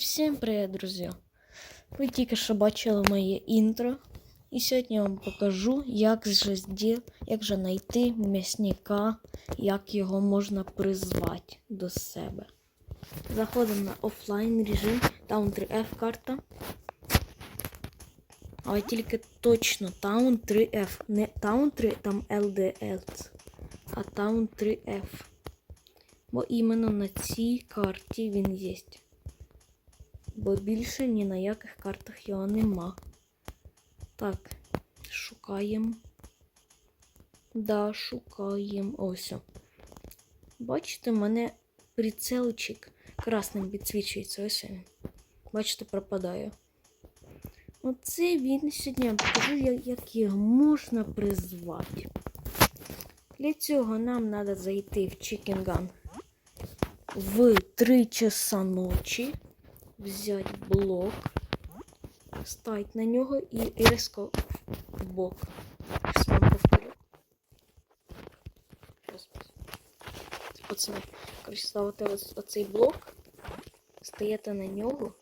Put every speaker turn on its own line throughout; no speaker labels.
Всім привіт, друзі! Ви тільки що бачили моє інтро. І сьогодні я вам покажу, як же, зді... як же знайти м'ясника, як його можна призвати до себе. Заходимо на офлайн режим, Town 3F карта. Але тільки точно Town 3F. Не Town 3, там LDL, а Town 3F. Бо іменно на цій карті він є. Бо більше ні на яких картах його нема. Так, шукаємо. Да, шукаємо. Ось. Бачите, в мене прицелчик красним підсвічується. Ось він. Бачите, пропадає. Оце він сьогодні я покажу, як, його можна призвати. Для цього нам треба зайти в Chicken Gun в 3 часа ночі, взяти блок, стати на нього і різко в бок. Пацани, коротше, ставите ось оцей блок, стаєте на нього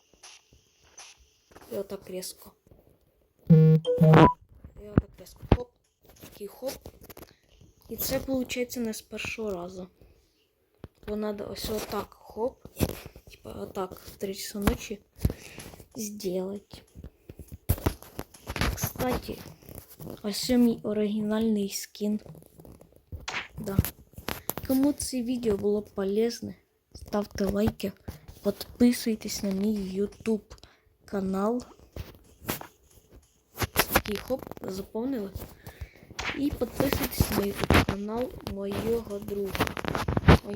і отак різко. І отак різко. Хоп. Такий хоп. І це виходить не з першого разу. То надо ось отак хоп. Типа отак в 3 часа ночи сделать. Кстати, ось мій оригінальний скін. Да. Кому це відео було полезне, ставте лайки, підписуйтесь на мій YouTube канал. Такий хоп, заповнили. І підписуйтесь на YouTube канал моєго друга. Ой, ні,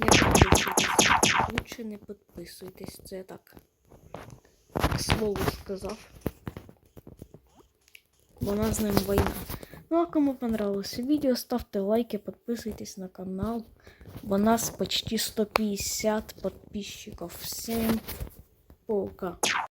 не підписуйтесь. Лучше не підписуйтесь. Це я так. к Слову сказав. Бо у нас з ним війна. Ну а кому понравилось відео, ставте лайки, підписуйтесь на канал. Бо нас почти 150 подписчиков. Всем пока.